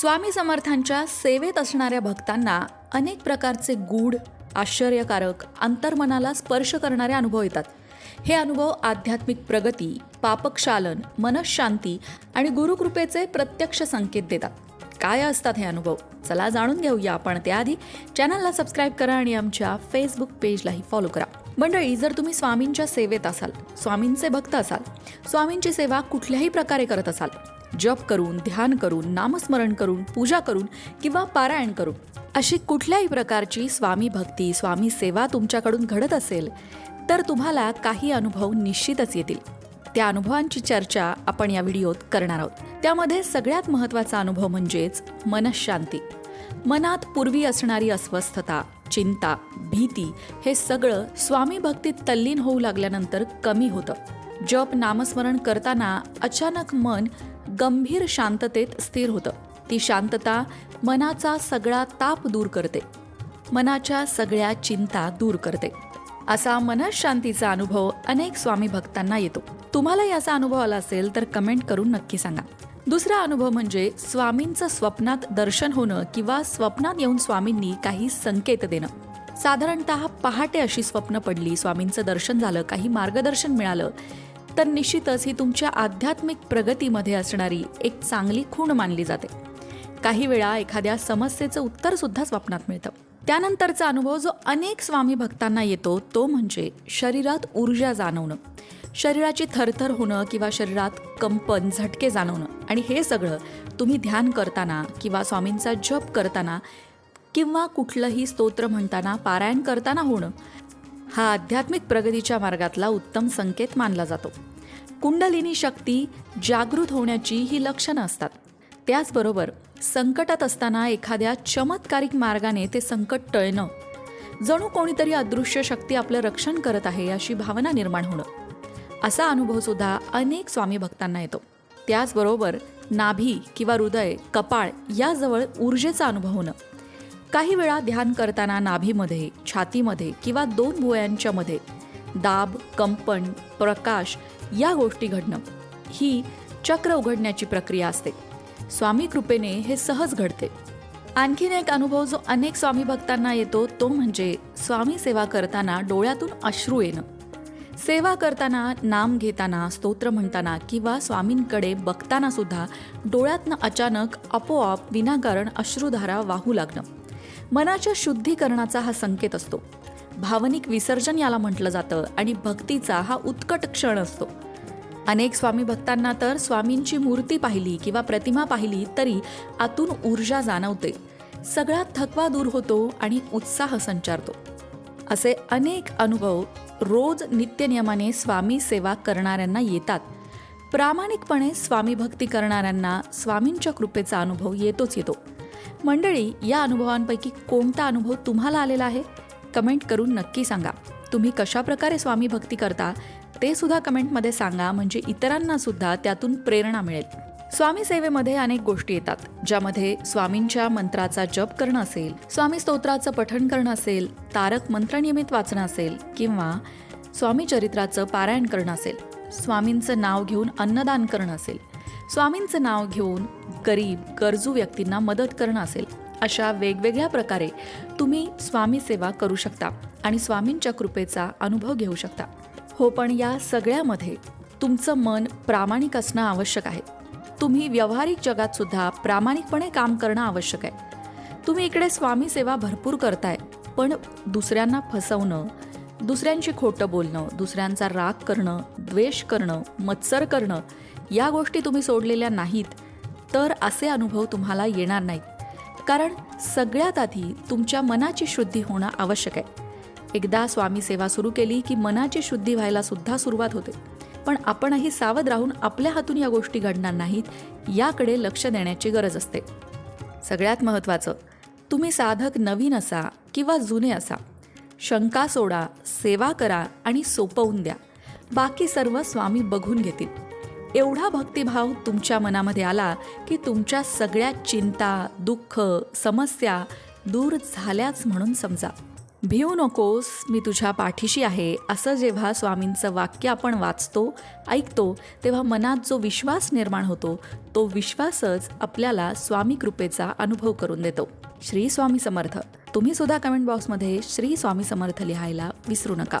स्वामी समर्थांच्या सेवेत असणाऱ्या भक्तांना अनेक प्रकारचे गूढ आश्चर्यकारक अंतर्मनाला स्पर्श करणारे अनुभव येतात. हे अनुभव आध्यात्मिक प्रगती पापक्षालन मनशांती आणि गुरुकृपेचे प्रत्यक्ष संकेत देतात. काय असतात हे अनुभव? चला जाणून घेऊया आपण. त्याआधी चॅनलला सबस्क्राईब करा आणि आमच्या फेसबुक पेजलाही फॉलो करा. मंडळी जर तुम्ही स्वामींच्या सेवेत असाल स्वामींचे भक्त असाल स्वामींची सेवा कुठल्याही प्रकारे करत असाल जप करून ध्यान करून नामस्मरण करून पूजा करून किंवा पारायण करून अशी कुठल्याही प्रकारची स्वामी भक्ती स्वामी सेवा तुमच्याकडून घडत असेल तर तुम्हाला काही अनुभव निश्चितच येतील. त्या अनुभवांची चर्चा आपण या व्हिडिओत करणार आहोत. त्यामध्ये सगळ्यात महत्त्वाचा अनुभव म्हणजेच मनशांती. मनात पूर्वी असणारी अस्वस्थता चिंता भीती हे सगळं स्वामी भक्तीत तल्लीन होऊ लागल्यानंतर कमी होतं. जप नामस्मरण करताना अचानक मन गंभीर शांततेत स्थिर होतं. ती शांतता मनाचा सगळा ताप दूर करते. मनाच्या सगळ्या चिंता दूर करते. असा मनशांतीचा अनुभव अनेक स्वामी भक्तांना येतो. तुम्हाला याचा अनुभव आला असेल तर कमेंट करून नक्की सांगा. दुसरा अनुभव म्हणजे स्वामींचं स्वप्नात दर्शन होणं किंवा स्वप्नात येऊन स्वामींनी काही संकेत देणं. साधारणत पहाटे अशी स्वप्न पडली स्वामींचं दर्शन झालं काही मार्गदर्शन मिळालं तर निश्चितच ही तुमच्या आध्यात्मिक प्रगतीमध्ये असणारी एक चांगली खूण मानली जाते. काही वेळा एखाद्या समस्येचं उत्तरसुद्धा स्वप्नात मिळतं. त्यानंतरचा अनुभव जो अनेक स्वामी भक्तांना येतो तो म्हणजे शरीरात ऊर्जा जाणवणं. शरीराची थरथर होणं किंवा शरीरात कंपन झटके जाणवणं. आणि हे सगळं तुम्ही ध्यान करताना किंवा स्वामींचा जप करताना किंवा कुठलंही स्तोत्र म्हणताना पारायण करताना होणं. हा आध्यात्मिक प्रगतीच्या मार्गातला उत्तम संकेत मानला जातो. कुंडलिनी शक्ती जागृत होण्याची ही लक्षणं असतात. त्याचबरोबर संकटात असताना एखाद्या चमत्कारिक मार्गाने ते संकट टळणं जणू कोणीतरी अदृश्य शक्ती आपलं रक्षण करत आहे अशी भावना निर्माण होणं असा अनुभव सुद्धा अनेक स्वामी भक्तांना येतो. त्याचबरोबर नाभी किंवा हृदय कपाळ याजवळ ऊर्जेचा अनुभव होणं काही वेळा ध्यान करताना नाभीमध्ये छातीमध्ये किंवा दोन भुवयांच्या मध्ये दाब कंपन प्रकाश या गोष्टी घडणं ही चक्र उघडण्याची प्रक्रिया असते. स्वामी कृपेने हे सहज घडते. आणखीन एक अनुभव जो अनेक स्वामी भक्तांना येतो तो म्हणजे स्वामी सेवा करताना डोळ्यातून अश्रू येणं. सेवा करताना नाम घेताना स्तोत्र म्हणताना किंवा स्वामींकडे बघताना सुद्धा डोळ्यातनं अचानक आपोआप विनाकारण अश्रुधारा वाहू लागणं. मनाच्या शुद्धीकरणाचा हा संकेत असतो. भावनिक विसर्जन याला म्हटलं जातं आणि भक्तीचा हा उत्कट क्षण असतो. अनेक स्वामी भक्तांना तर स्वामींची मूर्ती पाहिली किंवा प्रतिमा पाहिली तरी आतून ऊर्जा जाणवते. सगळा थकवा दूर होतो आणि उत्साह संचारतो. असे अनेक अनुभव रोज नित्यनियमाने स्वामी सेवा करणाऱ्यांना येतात. प्रामाणिकपणे स्वामी भक्ती करणाऱ्यांना स्वामींच्या कृपेचा अनुभव येतोच येतो. मंडळी या अनुभवांपैकी कोणता अनुभव तुम्हाला आलेला आहे? कमेंट करून नक्की सांगा. तुम्ही कशा प्रकारे स्वामी भक्ती करता ते सुद्धा कमेंटमध्ये सांगा. म्हणजे इतरांना सुद्धा त्यातून प्रेरणा मिळेल. स्वामी सेवेमध्ये अनेक गोष्टी येतात ज्यामध्ये स्वामींच्या मंत्राचा जप करणं असेल स्वामी स्तोत्राचं पठण करणं असेल तारक मंत्र नियमित वाचणं असेल किंवा स्वामी चरित्राचं पारायण करणं असेल स्वामींचं नाव घेऊन अन्नदान करणं असेल. स्वामींचं नाव घेऊन गरीब गरजू व्यक्तींना मदत करणं असेल अशा वेगवेगळ्या प्रकारे तुम्ही स्वामी सेवा करू शकता आणि स्वामींच्या कृपेचा अनुभव घेऊ शकता. हो पण या सगळ्यामध्ये तुमचं मन प्रामाणिक असणं आवश्यक आहे. तुम्ही व्यावहारिक जगात सुद्धा प्रामाणिकपणे काम करणं आवश्यक आहे. तुम्ही इकडे स्वामी सेवा भरपूर करताय पण दुसऱ्यांना फसवणं दुसऱ्यांशी खोटं बोलणं दुसऱ्यांचा राग करणं द्वेष करणं मत्सर करणं या गोष्टी तुम्ही सोडलेल्या नाहीत तर असे अनुभव तुम्हाला येणार नाहीत. कारण सगळ्यात आधी तुमच्या मनाची शुद्धी होणं आवश्यक आहे. एकदा स्वामी सेवा सुरू केली की मनाची शुद्धी व्हायला सुद्धा सुरुवात होते. पण आपणही सावध राहून आपल्या हातून या गोष्टी घडणार नाहीत याकडे लक्ष देण्याची गरज असते. सगळ्यात महत्त्वाचं तुम्ही साधक नवीन असा किंवा जुने असा. शंका सोडा सेवा करा आणि सोपवून द्या. बाकी सर्व स्वामी बघून घेतील. एवढा भक्तिभाव तुमच्या मनामध्ये आला की तुमच्या सगळ्या चिंता दुःख समस्या दूर झाल्याच म्हणून समजा. भिऊ नकोस मी तुझ्या पाठीशी आहे असं जेव्हा स्वामींचं वाक्य आपण वाचतो ऐकतो तेव्हा मनात जो विश्वास निर्माण होतो तो विश्वासच आपल्याला स्वामी कृपेचा अनुभव करून देतो. श्री स्वामी समर्थ. तुम्ही सुद्धा कमेंट बॉक्समध्ये श्री स्वामी समर्थ लिहायला विसरू नका.